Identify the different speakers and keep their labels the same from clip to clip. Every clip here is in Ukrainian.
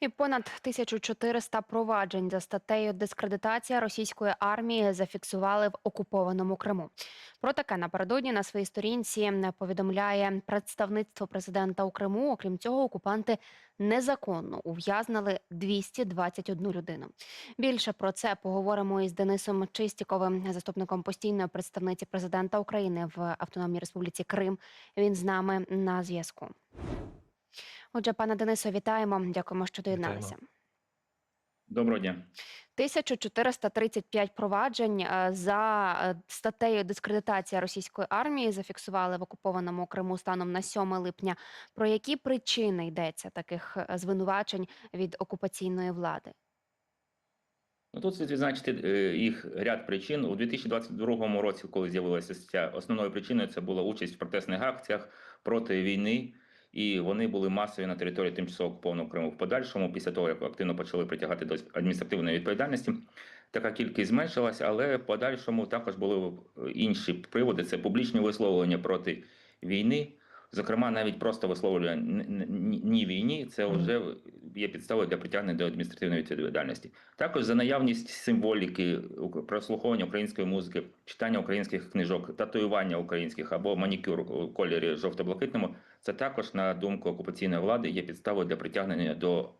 Speaker 1: І понад 1400 проваджень за статтею дискредитація російської армії зафіксували в окупованому Криму. Про таке напередодні на своїй сторінці повідомляє представництво президента у Криму. Окрім цього, окупанти незаконно ув'язнили 221 людину. Більше про це поговоримо із Денисом Чистіковим, заступником постійної представниці президента України в Автономній Республіці Крим. Він з нами на зв'язку. Отже, пане Денисо, вітаємо. Дякуємо, що доєдналися.
Speaker 2: Доброго дня.
Speaker 1: 1435 проваджень е, за е, статтею дискредитація російської армії зафіксували в окупованому Криму станом на 7 липня. Про які причини йдеться таких е, звинувачень від окупаційної влади?
Speaker 2: Ну, тут слід відзначити їх ряд причин. У 2022 році, коли з'явилася ця основною причиною, це була участь в протестних акціях проти війни, і вони були масові на території тимчасово окупованого Криму. В подальшому, після того як активно почали притягати до адміністративної відповідальності, така кількість зменшилась, але в подальшому також були інші приводи: це публічні висловлення проти війни. Зокрема, навіть просто висловлювання ні війні, це вже є підставою для притягнення до адміністративної відповідальності. Також за наявність символіки, прослуховування української музики, читання українських книжок, татуювання українських або манікюр у кольорі жовто-блакитному, це також, на думку окупаційної влади, є підставою для притягнення до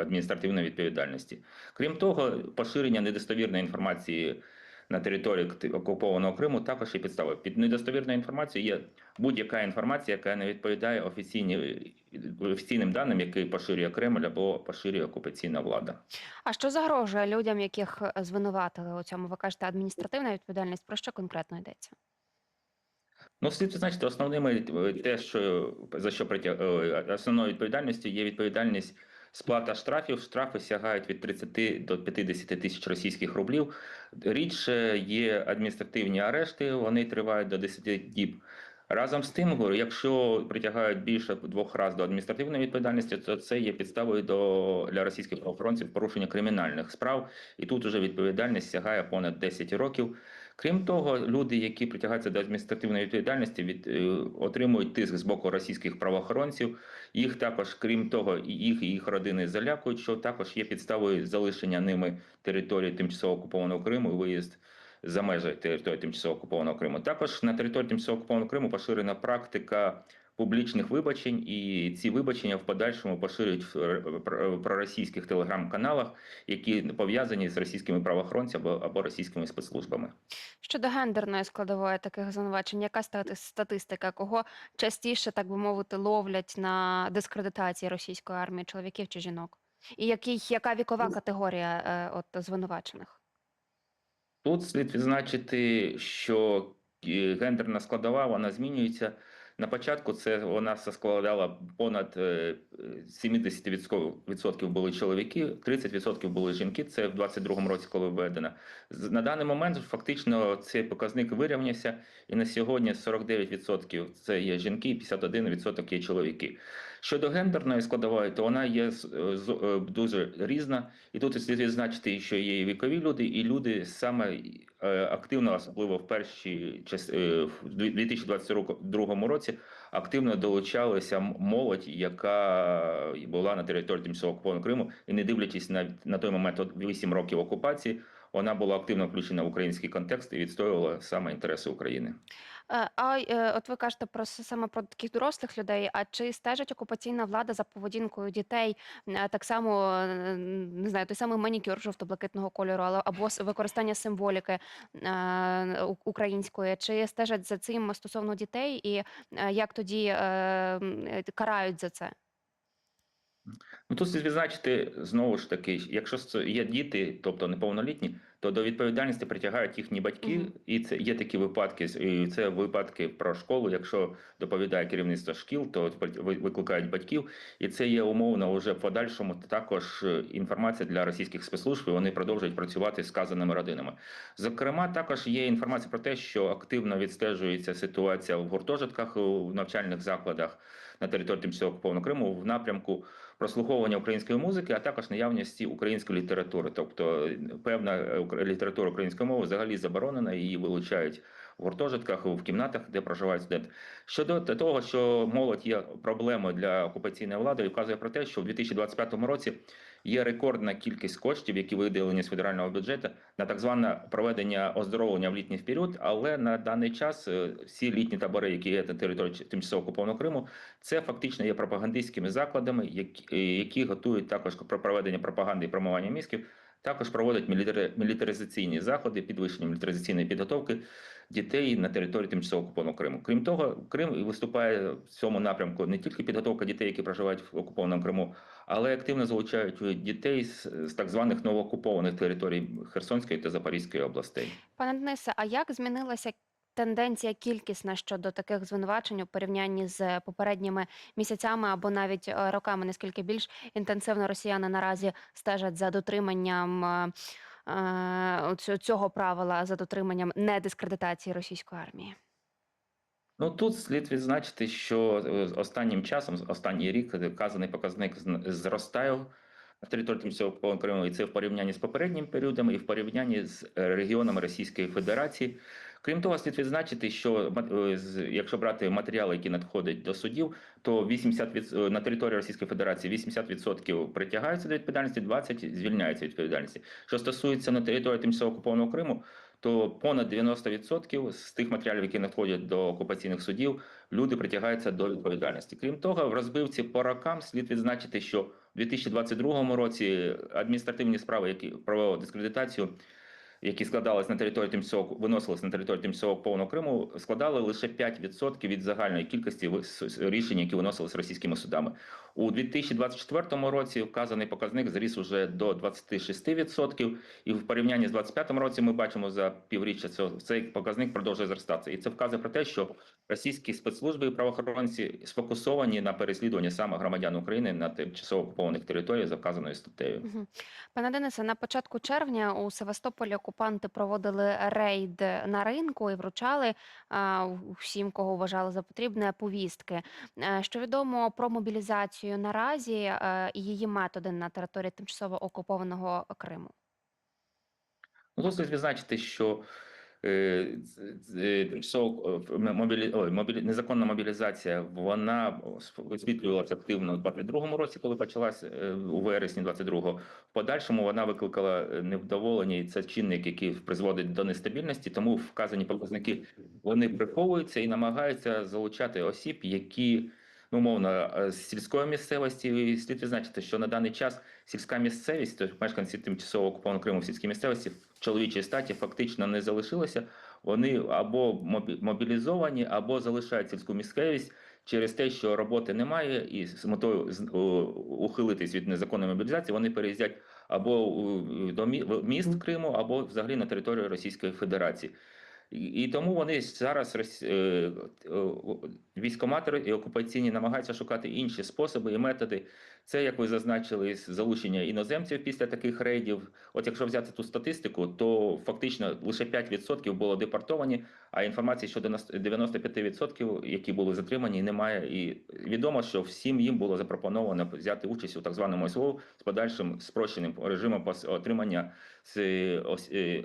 Speaker 2: адміністративної відповідальності. Крім того, поширення недостовірної інформації на території окупованого Криму також є підставою. Під недостовірною інформацією є будь-яка інформація, яка не відповідає офіційні, офіційним даним, які поширює Кремль або поширює окупаційна влада.
Speaker 1: А що загрожує людям, яких звинуватили у цьому? Ви кажете, адміністративна відповідальність? Про що конкретно йдеться?
Speaker 2: Ну, слід значити, основними те, що за що притяг основною відповідальністю є відповідальність. Сплата штрафів штрафи сягають від 30 до 50 тисяч російських рублів. Рідше є адміністративні арешти, вони тривають до 10 діб. Разом з тим, якщо притягають більше двох разів до адміністративної відповідальності, то це є підставою до для російських правоохоронців порушення кримінальних справ, і тут вже відповідальність сягає понад 10 років. Крім того, люди, які притягаються до адміністративної відповідальності, від отримують тиск з боку російських правоохоронців. Їх також, крім того, і їх і їх родини залякують, що також є підставою залишення ними території тимчасово окупованого Криму і виїзд за межі території тимчасово окупованого Криму. Також на території тимчасово окупованого Криму поширена практика публічних вибачень, і ці вибачення в подальшому поширюють в проросійських телеграм-каналах, які пов'язані з російськими правоохоронцями або, або російськими спецслужбами.
Speaker 1: Щодо гендерної складової таких звинувачень, яка статистика, кого частіше, так би мовити, ловлять на дискредитації російської армії чоловіків чи жінок? І який, яка вікова категорія е, от звинувачених?
Speaker 2: Тут слід відзначити, що гендерна складова вона змінюється. На початку це вона складала понад 70% були чоловіки, 30% були жінки. Це в 22-му році, коли введена. На даний момент фактично цей показник вирівнявся, і на сьогодні 49% це є жінки, і 51% є чоловіки. Щодо гендерної складової, то вона є дуже різна, і тут слід відзначити, що є і вікові люди, і люди саме активно, особливо в перші в 2022 році, активно долучалася молодь, яка була на території тимчасово окупованого Криму, і не дивлячись на на той момент 8 років окупації, вона була активно включена в український контекст і відстоювала саме інтереси України.
Speaker 1: А от ви кажете про саме про таких дорослих людей. А чи стежить окупаційна влада за поведінкою дітей так само не знаю, той самий манікюр жовто-блакитного кольору, але або використання символіки е, української? Чи стежать за цим стосовно дітей, і як тоді е, карають за це?
Speaker 2: Ну, тут слід відзначити знову ж таки, якщо є діти, тобто неповнолітні, то до відповідальності притягають їхні батьки, mm -hmm. і це є такі випадки. і Це випадки про школу. Якщо доповідає керівництво шкіл, то викликають батьків, і це є умовно вже в подальшому також інформація для російських спецслужб. і Вони продовжують працювати з сказаними родинами. Зокрема, також є інформація про те, що активно відстежується ситуація в гуртожитках у навчальних закладах на території тимчасово окупованого Криму в напрямку прослуховування української музики, а також наявності української літератури, тобто певна література української мови взагалі заборонена, її вилучають в гуртожитках, в кімнатах, де проживають студенти. Щодо того, що молодь є проблемою для окупаційної влади, вказує про те, що в 2025 році є рекордна кількість коштів, які виділені з федерального бюджету на так зване проведення оздоровлення в літній період. Але на даний час е, всі літні табори, які є на території тимчасово окупованого Криму, це фактично є пропагандистськими закладами, які, е, які готують також про проведення пропаганди і промивання мізків. Також проводять мілітари- мілітаризаційні заходи, підвищення мілітаризаційної підготовки дітей на території тимчасово окупованого Криму. Крім того, Крим виступає в цьому напрямку не тільки підготовка дітей, які проживають в окупованому Криму, але активно залучають дітей з, з так званих новоокупованих територій Херсонської та Запорізької областей.
Speaker 1: Пане Денисе, а як змінилася тенденція кількісна щодо таких звинувачень у порівнянні з попередніми місяцями або навіть е, роками? Наскільки більш інтенсивно росіяни наразі стежать за дотриманням е, е, цього правила, за дотриманням недискредитації російської армії?
Speaker 2: Ну тут слід відзначити, що останнім часом, останній рік, вказаний показник зн- зростає на території тимчасово Криму, і це в порівнянні з попередніми періодами і в порівнянні з регіонами Російської Федерації. Крім того, слід відзначити, що е, якщо брати матеріали, які надходять до судів, то 80 від, е, на території Російської Федерації 80% притягаються до відповідальності, 20% звільняються від відповідальності. Що стосується на території тимчасово окупованого Криму, то понад 90% з тих матеріалів, які надходять до окупаційних судів, люди притягаються до відповідальності. Крім того, в розбивці по рокам слід відзначити, що в 2022 році адміністративні справи, які про дискредитацію, які складались на території тимчасово виносились на територію тимчасово окупованого Криму, складали лише 5% від загальної кількості рішень, які виносились російськими судами. У 2024 році вказаний показник зріс уже до 26%, і в порівнянні з 2025 році ми бачимо за півріччя цього цей показник продовжує зростатися. І це вказує про те, що російські спецслужби і правоохоронці сфокусовані на переслідуванні саме громадян України на тимчасово окупованих територіях за вказаною статтею.
Speaker 1: Пане Денисе, на початку червня у Севастополі окупанти проводили рейд на ринку і вручали всім, кого вважали за потрібне, повістки. Е, Що відомо про мобілізацію наразі е, і її методи на території тимчасово окупованого Криму?
Speaker 2: Ну, тут відзначити, що е, е, е, мобілі... незаконна мобілізація вона висвітлювалася активно у 22-му році, коли почалась е, у вересні 22-го. В подальшому вона викликала невдоволення, і це чинник, який призводить до нестабільності. Тому вказані показники вони приховуються і намагаються залучати осіб, які. Ну, умовно, е, сільської місцевості І слід відзначити, що на даний час сільська місцевість, тобто мешканці тимчасово окупованого Криму в сільській місцевості в чоловічій статі фактично не залишилося. Вони або мобі- мобілізовані, або залишають сільську місцевість через те, що роботи немає, і з метою з- ухилитись від незаконної мобілізації, вони переїздять або до мі- міст Криму, або взагалі на територію Російської Федерації. І, тому вони зараз е, військоматори і окупаційні намагаються шукати інші способи і методи. Це, як ви зазначили, залучення іноземців після таких рейдів. От якщо взяти ту статистику, то фактично лише 5% було депортовані, а інформації щодо нас- 95%, які були затримані, немає. І відомо, що всім їм було запропоновано взяти участь у так званому СВО з подальшим спрощеним режимом отримання е,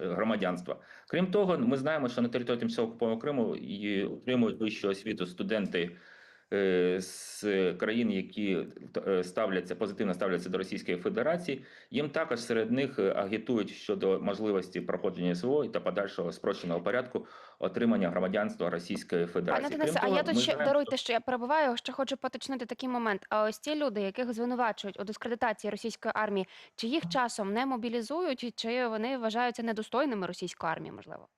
Speaker 2: громадянства. Крім того, ми знаємо, що на території тимчасово окупованого Криму і отримують вищу освіту студенти з країн, які е, ставляться позитивно ставляться до Російської Федерації. Їм також серед них е, агітують щодо можливості проходження СВО та подальшого спрощеного порядку отримання громадянства Російської Федерації.
Speaker 1: Пане Денисе, а
Speaker 2: того,
Speaker 1: я тут ще даруйте, що я перебуваю. Ще хочу поточнити такий момент. А ось ті люди, яких звинувачують у дискредитації російської армії, чи їх часом не мобілізують, чи вони вважаються недостойними російської армії, можливо?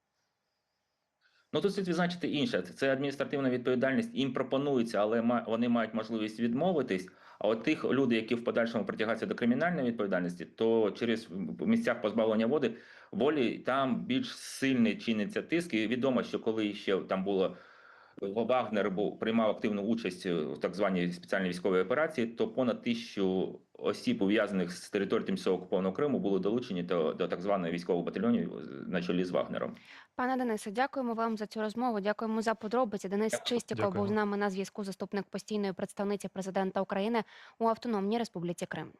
Speaker 2: Ну тут слід відзначити інше. Це- адміністративна відповідальність. Їм пропонується, але вони мають можливість відмовитись. А от тих людей, які в подальшому притягаються до кримінальної відповідальності, то через місцях позбавлення води волі там більш сильний чиниться тиск. І відомо, що коли ще там було Вагнер був приймав активну участь в так званій спеціальній військовій операції, то понад тисячу осіб, пов'язаних з територією тимчасово окупованого Криму, були долучені до, до так званої військового батальйону на чолі з Вагнером.
Speaker 1: Пане Денисе, дякуємо вам за цю розмову. Дякуємо за подробиці. Денис. Чистіков був з нами на зв'язку, заступник постійної представниці президента України у Автономній Республіці Крим.